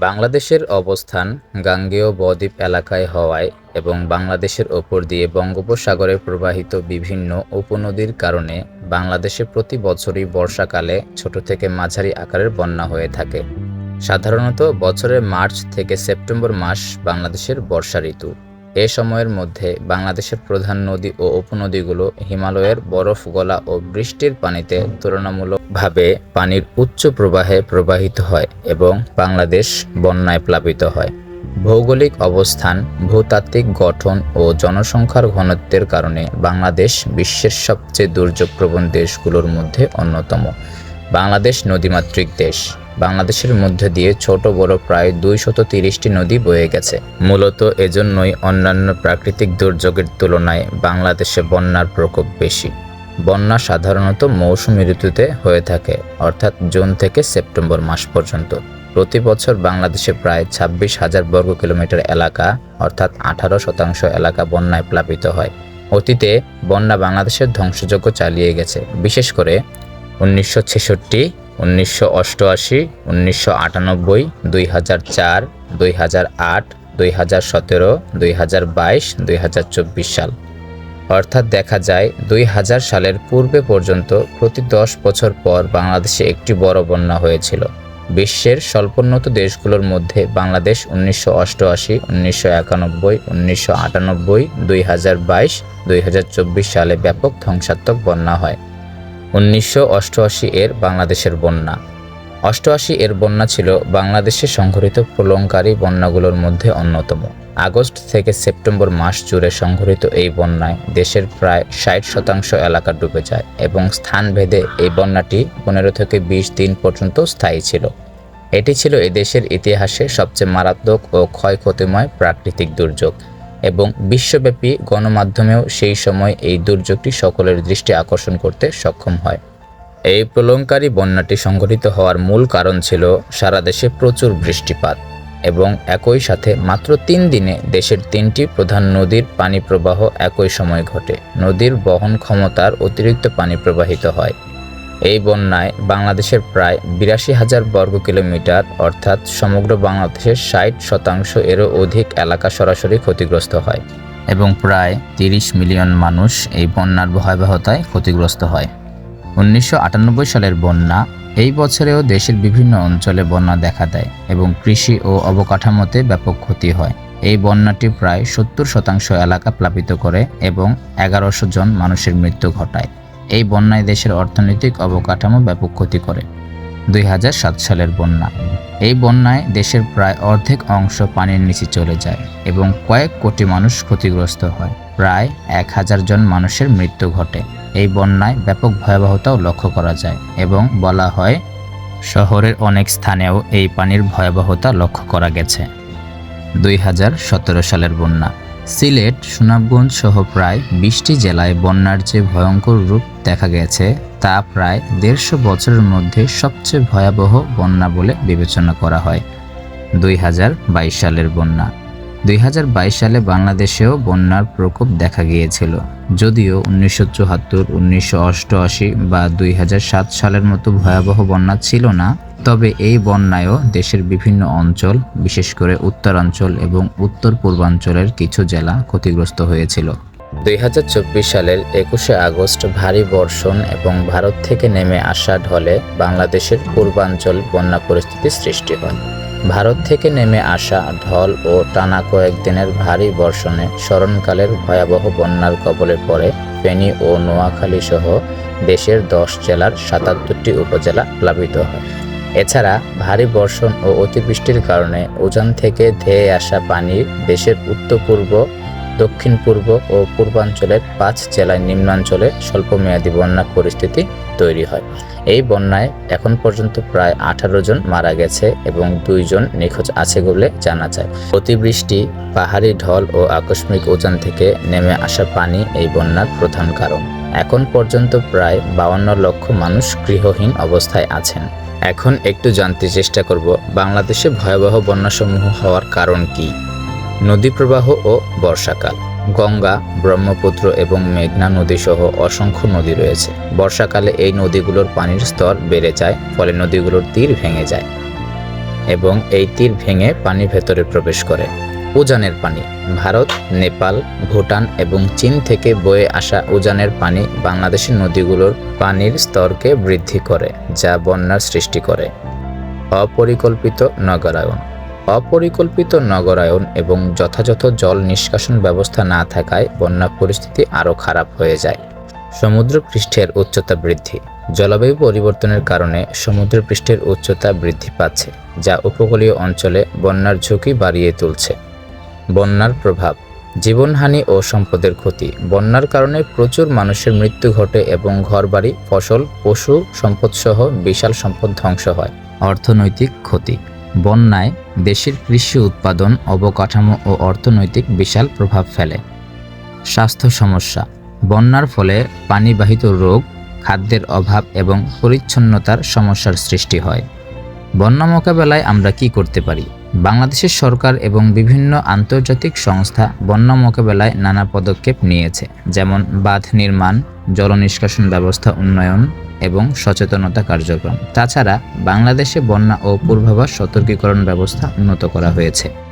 বাংলাদেশের অবস্থান গাঙ্গেয় বদ্বীপ এলাকায় হওয়ায় এবং বাংলাদেশের ওপর দিয়ে বঙ্গোপসাগরে প্রবাহিত বিভিন্ন উপনদীর কারণে বাংলাদেশে প্রতি বছরই বর্ষাকালে ছোট থেকে মাঝারি আকারের বন্যা হয়ে থাকে। সাধারণত বছরের মার্চ থেকে সেপ্টেম্বর মাস বাংলাদেশের বর্ষা ঋতু। এ সময়ের মধ্যে বাংলাদেশের প্রধান নদী ও উপনদীগুলো হিমালয়ের বরফ, গলা ও বৃষ্টির পানিতে তুলনামূলকভাবে পানির উচ্চ প্রবাহে প্রবাহিত হয় এবং বাংলাদেশ বন্যায় প্লাবিত হয়। ভৌগোলিক অবস্থান, ভূতাত্ত্বিক গঠন ও জনসংখ্যার ঘনত্বের কারণে বাংলাদেশ বিশ্বের সবচেয়ে দুর্যোগপ্রবণ দেশগুলোর মধ্যে অন্যতম। বাংলাদেশ নদীমাতৃক দেশ। বাংলাদেশের মধ্যে দিয়ে ছোট বড় প্রায় দুইশত তিরিশটি নদী বয়ে গেছে। মূলত এজন্যই অন্যান্য প্রাকৃতিক দুর্যোগের তুলনায় বাংলাদেশে বন্যার প্রকোপ বেশি। বন্যা সাধারণত মৌসুমী ঋতুতে হয়ে থাকে, অর্থাৎ জুন থেকে সেপ্টেম্বর মাস পর্যন্ত। প্রতি বছর বাংলাদেশে প্রায় ছাব্বিশ হাজার বর্গ কিলোমিটার এলাকা, অর্থাৎ আঠারো শতাংশ এলাকা বন্যায় প্লাবিত হয়। অতীতে বন্যা বাংলাদেশের ধ্বংসযজ্ঞ চালিয়ে গেছে, বিশেষ করে উনিশশো ছেষট্টি উনিশশো অষ্টআশি, উনিশশো আটানব্বই, দুই হাজার চার, দুই হাজার আট, দুই হাজার সতেরো, দুই হাজার বাইশ, দুই হাজার চব্বিশ সাল। অর্থাৎ দেখা যায় দুই হাজার সালের পূর্বে পর্যন্ত প্রতি দশ বছর পর বাংলাদেশে একটি বড় বন্যা হয়েছিল। বিশ্বের স্বল্পোন্নত দেশগুলোর মধ্যে বাংলাদেশ উনিশশো অষ্টআশি, উনিশশো একানব্বই, উনিশশো আটানব্বই, দুই হাজার বাইশ, দুই হাজার চব্বিশ সালে ব্যাপক ধ্বংসাত্মক বন্যা হয়। উনিশশো অষ্টআশি এর বাংলাদেশের বন্যা। অষ্টআশি এর বন্যা ছিল বাংলাদেশে সংঘটিত প্রলঙ্কারী বন্যাগুলোর মধ্যে অন্যতম। আগস্ট থেকে সেপ্টেম্বর মাস জুড়ে সংঘটিত এই বন্যায় দেশের প্রায় ষাট শতাংশ এলাকা ডুবে যায় এবং স্থানভেদে এই বন্যাটি পনেরো থেকে বিশ দিন পর্যন্ত স্থায়ী ছিল। এটি ছিল এদেশের ইতিহাসে সবচেয়ে মারাত্মক ও ক্ষয়ক্ষতিময় প্রাকৃতিক দুর্যোগ। এবং বিশ্বব্যাপী গণমাধ্যমেও সেই সময় এই দুর্যোগটি সকলের দৃষ্টি আকর্ষণ করতে সক্ষম হয়। এই প্রলঙ্কারী বন্যাটি সংঘটিত হওয়ার মূল কারণ ছিল সারা দেশে প্রচুর বৃষ্টিপাত এবং একই সাথে মাত্র তিন দিনে দেশের তিনটি প্রধান নদীর পানি প্রবাহ একই সময় ঘটে। নদীর বহন ক্ষমতার অতিরিক্ত পানি প্রবাহিত হয়। এই বন্যায় বাংলাদেশের প্রায় বিরাশি হাজার বর্গ কিলোমিটার, অর্থাৎ সমগ্র বাংলাদেশের ষাট শতাংশ এরও অধিক এলাকা সরাসরি ক্ষতিগ্রস্ত হয় এবং প্রায় তিরিশ মিলিয়ন মানুষ এই বন্যার ভয়াবহতায় ক্ষতিগ্রস্ত হয়। উনিশশো আটানব্বই সালের বন্যা এই বছরেও দেশের বিভিন্ন অঞ্চলে বন্যা দেখা দেয় এবং কৃষি ও অবকাঠামোতে ব্যাপক ক্ষতি হয়। এই বন্যাটি প্রায় সত্তর শতাংশ এলাকা প্লাবিত করে এবং এগারোশো জন মানুষের মৃত্যু ঘটায়। এই বন্যায় দেশের অর্থনৈতিক অবকাঠামো ব্যাপক ক্ষতি করে। দুই হাজার সাত সালের বন্যা। এই বন্যায় দেশের প্রায় অর্ধেক অংশ পানির নিচে চলে যায় এবং কয়েক কোটি মানুষ ক্ষতিগ্রস্ত হয়। প্রায় এক হাজার জন মানুষের মৃত্যু ঘটে। এই বন্যায় ব্যাপক ভয়াবহতাও লক্ষ্য করা যায় এবং বলা হয়, শহরের অনেক স্থানেও এই পানির ভয়াবহতা লক্ষ্য করা গেছে। দুই হাজার সতেরো সালের বন্যা। সিলেট, সুনামগঞ্জ সহ প্রায় বিশটি জেলায় বন্যার যে ভয়ঙ্কর রূপ দেখা গেছে। তা প্রায় দেড়শো বছরের মধ্যে সবচেয়ে ভয়াবহ বন্যা বলে বিবেচনা করা হয়। দুই হাজার বাইশ সালের বন্যা। দুই হাজার বাইশ সালে বাংলাদেশেও বন্যার প্রকোপ দেখা গিয়েছিল। যদিও উনিশশো চুয়াত্তর, উনিশশো অষ্টআশি বা দুই হাজার সাত সালের মতো ভয়াবহ বন্যা ছিল না তবে এই বন্যায়ও দেশের বিভিন্ন অঞ্চল, বিশেষ করে উত্তরাঞ্চল এবং উত্তর পূর্বাঞ্চলের কিছু জেলা ক্ষতিগ্রস্ত হয়েছিল। দুই হাজার চব্বিশ সালের একুশে আগস্ট ভারী বর্ষণ এবং ভারত থেকে নেমে আসা ঢলে বাংলাদেশের পূর্বাঞ্চল বন্যা পরিস্থিতি সৃষ্টি হয়। ভারত থেকে নেমে আসা ঢল ও টানা কয়েকদিনের ভারী বর্ষণে স্মরণকালের ভয়াবহ বন্যার কবলে পড়ে ফেনী ও নোয়াখালী সহ দেশের দশ জেলার সাতাত্তরটি উপজেলা প্লাবিত হয়। এছাড়া ভারী বর্ষণ ও অতিবৃষ্টির কারণে উজান থেকে ধেয়ে আসা পানি দেশের উত্তর পূর্ব দক্ষিণ পূর্ব ও পূর্বাঞ্চলের পাঁচ জেলায় নিম্নাঞ্চলে স্বল্পমেয়াদী বন্যা পরিস্থিতি তৈরি হয়। এই বন্যায় এখন পর্যন্ত প্রায় আঠারো জন মারা গেছে এবং দুইজন নিখোঁজ আছে বলে জানা যায়। অতিবৃষ্টি, পাহাড়ি ঢল ও আকস্মিক উজান থেকে নেমে আসা পানি এই বন্যার প্রধান কারণ। এখন পর্যন্ত প্রায় বাউন্ন লক্ষ মানুষ গৃহহীন অবস্থায় আছেন। এখন একটু জানতে চেষ্টা করব, বাংলাদেশে ভয়াবহ বন্যাসমূহ হওয়ার কারণ কি? নদী প্রবাহ ও বর্ষাকাল। গঙ্গা, ব্রহ্মপুত্র এবং মেঘনা নদী সহ অসংখ্য নদী রয়েছে। বর্ষাকালে এই নদীগুলোর পানির স্তর বেড়ে যায়, ফলে নদীগুলোর তীর ভেঙে যায় এবং এই তীর ভেঙে পানি ভেতরে প্রবেশ করে। উজানের পানি। ভারত, নেপাল, ভুটান এবং চীন থেকে বয়ে আসা উজানের পানি বাংলাদেশের নদীগুলোর পানির স্তরকে বৃদ্ধি করে, যা বন্যার সৃষ্টি করে। অপরিকল্পিত নগরায়ন। অপরিকল্পিত নগরায়ন এবং যথাযথ জল নিষ্কাশন ব্যবস্থা না থাকায় বন্যা পরিস্থিতি আরও খারাপ হয়ে যায়। সমুদ্রপৃষ্ঠের উচ্চতা বৃদ্ধি। জলবায়ু পরিবর্তনের কারণে সমুদ্রপৃষ্ঠের উচ্চতা বৃদ্ধি পাচ্ছে, যা উপকূলীয় অঞ্চলে বন্যার ঝুঁকি বাড়িয়ে তুলছে। বন্যার প্রভাব, জীবনহানি ও সম্পদের ক্ষতি। বন্যার কারণে প্রচুর মানুষের মৃত্যু ঘটে এবং ঘরবাড়ি, ফসল, পশু সম্পদসহ বিশাল সম্পদ ধ্বংস হয়। অর্থনৈতিক ক্ষতি, বন্যায় দেশের কৃষি উৎপাদন, অবকাঠামো ও অর্থনৈতিক বিশাল প্রভাব ফেলে। স্বাস্থ্য সমস্যা, বন্যার ফলে পানিবাহিত রোগ, খাদ্যের অভাব এবং পরিচ্ছন্নতার সমস্যার সৃষ্টি হয়। বন্যা মোকাবেলায় আমরা কি করতে পারি? বাংলাদেশের সরকার এবং বিভিন্ন আন্তর্জাতিক সংস্থা বন্যা মোকাবেলায় নানা পদক্ষেপ নিয়েছে, যেমন বাঁধ নির্মাণ, জল নিষ্কাশন ব্যবস্থা উন্নয়ন এবং সচেতনতা কার্যক্রম। তাছাড়া বাংলাদেশে বন্যা ও পূর্বাভাস সতর্কীকরণ ব্যবস্থা উন্নত করা হয়েছে।